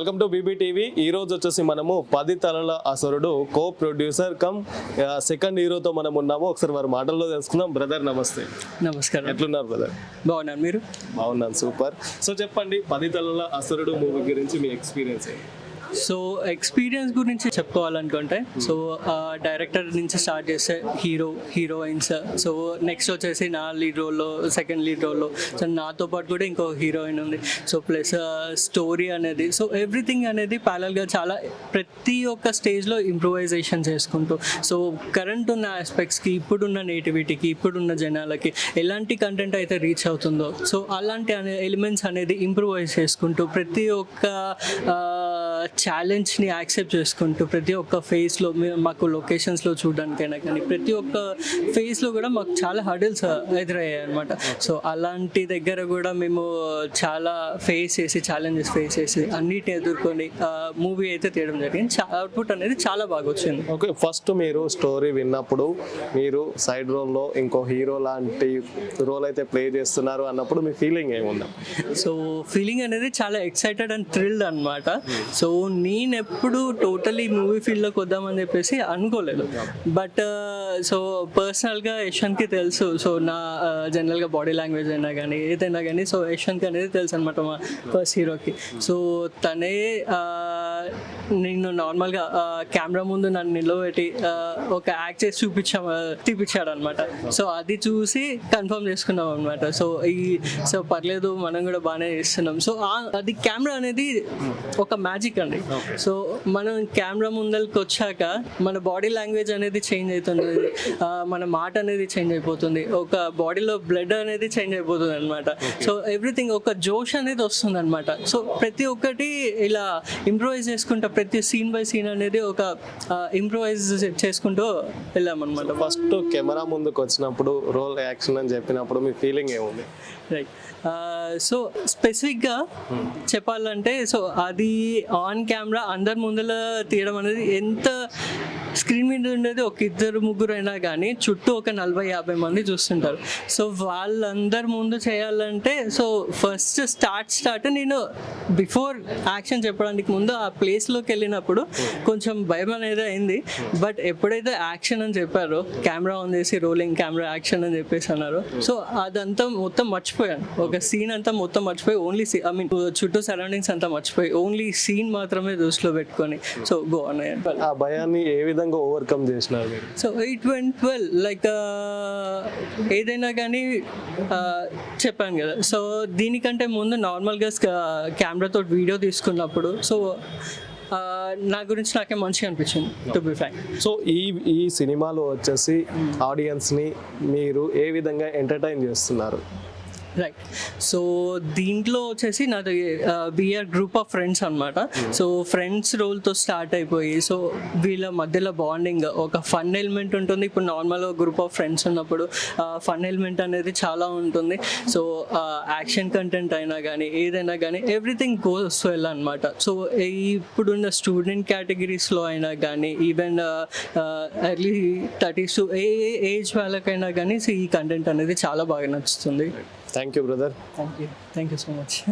Welcome to బీబీటీవీ ఈ రోజు వచ్చేసి మనము పది తలల అసురుడు కో ప్రొడ్యూసర్ కమ్ సెకండ్ హీరోతో మనం ఉన్నాము. ఒకసారి వారి మాటల్లో తెలుసుకుందాం. బ్రదర్ నమస్తే. నమస్కారం. ఎట్లున్నారు బ్రదర్? బాగున్నాను. మీరు? బాగున్నాను. సూపర్. సో చెప్పండి పది తలల అసురుడు మూవీ గురించి మీ ఎక్స్పీరియన్స్ ఏంటి? సో ఎక్స్పీరియన్స్ గురించి చెప్పుకోవాలనుకుంటే సో డైరెక్టర్ నుంచి స్టార్ట్ చేసే హీరో హీరోయిన్స్ సో నెక్స్ట్ వచ్చేసి నా లీడ్ రోల్లో సెకండ్ లీడ్ రోల్లో సో నాతో పాటు కూడా ఇంకో హీరోయిన్ ఉంది. సో ప్లస్ స్టోరీ అనేది సో ఎవ్రీథింగ్ అనేది ప్యారల్గా చాలా ప్రతి ఒక్క స్టేజ్లో ఇంప్రూవైజేషన్ చేసుకుంటూ సో కరెంట్ ఉన్న ఆస్పెక్ట్స్కి ఇప్పుడున్న నేటివిటీకి ఇప్పుడున్న జనాలకి ఎలాంటి కంటెంట్ అయితే రీచ్ అవుతుందో సో అలాంటి అనే ఎలిమెంట్స్ అనేది ఇంప్రూవైజ్ చేసుకుంటూ ప్రతి ఒక్క ఛాలెంజ్ని యాక్సెప్ట్ చేసుకుంటూ ప్రతి ఒక్క ఫేస్లో మాకు లొకేషన్స్లో చూడడానికైనా కానీ ప్రతి ఒక్క ఫేస్లో కూడా మాకు చాలా హడిల్స్ ఎదురయ్యాయి అనమాట సో అలాంటి దగ్గర కూడా మేము చాలా ఫేస్ చేసి ఛాలెంజెస్ ఫేస్ చేసి అన్నిటిని ఎదుర్కొని మూవీ అయితే తీయడం జరిగింది. అవుట్పుట్ అనేది చాలా బాగా వచ్చింది. ఓకే ఫస్ట్ మీరు స్టోరీ విన్నప్పుడు మీరు సైడ్ రోల్లో ఇంకో హీరో లాంటి రోల్ అయితే ప్లే చేస్తున్నారు అన్నప్పుడు మీ ఫీలింగ్ ఏముందా? సో ఫీలింగ్ అనేది చాలా ఎక్సైటెడ్ అండ్ థ్రిల్డ్ అనమాట సో నేను నేనెప్పుడు టోటలీ మూవీ ఫీల్డ్లోకి వద్దామని చెప్పేసి అనుకోలేదు. బట్ సో పర్సనల్గా యశ్వంత్కి తెలుసు. సో నా జనరల్గా బాడీ లాంగ్వేజ్ అయినా కానీ ఏదైనా కానీ సో యశ్వంత్కి అనేది తెలుసు అనమాట మా ఫస్ట్ హీరోకి. సో తనే నేను నార్మల్గా కెమెరా ముందు నన్ను నిలబెట్టి ఒక యాక్ట్ చేసి చూపించా తీపిచ్చాడు అనమాట సో అది చూసి కన్ఫర్మ్ చేసుకున్నాం అనమాట సో ఈ సో పర్లేదు మనం కూడా బాగానే చేస్తున్నాం. సో అది కెమెరా అనేది ఒక మ్యాజిక్ అండి. సో మనం కెమెరా ముందరికి వచ్చాక మన బాడీ లాంగ్వేజ్ అనేది చేంజ్ అవుతుంది. మన మాట అనేది చేంజ్ అయిపోతుంది. ఒక బాడీలో బ్లడ్ అనేది చేంజ్ అయిపోతుంది అనమాట సో ఎవ్రీథింగ్ ఒక జోష్ అనేది వస్తుంది అనమాట సో ప్రతి ఒక్కటి ఇలా ఇంప్రూవైజ్ చేసుకుంటా ప్రతి సీన్ బై సీన్ అనేది ఒక ఇంప్రూవైజ్ చేసుకుంటూ వెళ్ళామన్నమాట. ఫస్ట్ కెమెరా ముందుకు వచ్చినప్పుడు రోల్ యాక్షన్ అని చెప్పినప్పుడు మీ ఫీలింగ్ ఏముంది? రైట్ సో స్పెసిఫిక్గా చెప్పాలంటే సో అది ఆన్ కెమెరా అందరి ముందర తీయడం అనేది ఎంత స్క్రీన్ మీద ఉండేది ఒక ఇద్దరు ముగ్గురు అయినా కానీ చుట్టూ ఒక నలభై యాభై మంది చూస్తుంటారు. సో వాళ్ళందరి ముందు చేయాలంటే సో ఫస్ట్ స్టార్ట్ స్టార్ట్ నేను బిఫోర్ యాక్షన్ చెప్పడానికి ముందు ఆ ప్లేస్లోకి వెళ్ళినప్పుడు కొంచెం భయం అనేది అయింది. బట్ ఎప్పుడైతే యాక్షన్ అని చెప్పారో కెమెరా ఆన్ చేసి రోలింగ్ కెమెరా యాక్షన్ అని చెప్పేసి అన్నారు. సో అదంతా మొత్తం మర్చిపో మర్చిపోయాను ఒక సీన్ అంతా మొత్తం మర్చిపోయి ఓన్లీ ఐ మీన్ చుట్టూ సరౌండింగ్స్ అంతా మర్చిపోయి ఓన్లీ సీన్ మాత్రమే దృష్టిలో పెట్టుకొని. సో గో అన్నయ్య ఆ భయాన్ని ఏ విధంగా ఓవర్కమ్ చేసినారు so it went well like ఏదైనా కానీ చెప్పాను కదా. సో దీనికంటే ముందు నార్మల్గా కెమెరాతో వీడియో తీసుకున్నప్పుడు సో నా గురించి నాకే మంచిగా అనిపించింది టు బి ఫ్రాంక్ సో ఈ ఈ సినిమాలో వచ్చేసి ఆడియన్స్ని మీరు ఏ విధంగా ఎంటర్టైన్ చేస్తున్నారు? రైట్ సో దీంట్లో వచ్చేసి నాది B R group of friends అనమాట సో ఫ్రెండ్స్ రోల్తో స్టార్ట్ అయిపోయి సో వీళ్ళ మధ్యలో బాండింగ్ ఒక ఫన్ ఎలిమెంట్ ఉంటుంది. ఇప్పుడు నార్మల్గా గ్రూప్ ఆఫ్ ఫ్రెండ్స్ ఉన్నప్పుడు ఫన్ ఎలిమెంట్ అనేది చాలా ఉంటుంది. సో యాక్షన్ కంటెంట్ అయినా కానీ ఏదైనా కానీ ఎవ్రీథింగ్ గోస్ వెల్ అనమాట సో ఇప్పుడున్న స్టూడెంట్ కేటగిరీస్లో అయినా కానీ even early thirties to a age వాళ్ళకైనా కానీ ఈ కంటెంట్ అనేది చాలా బాగా నచ్చుతుంది. Thank you, brother. Thank you. Thank you so much.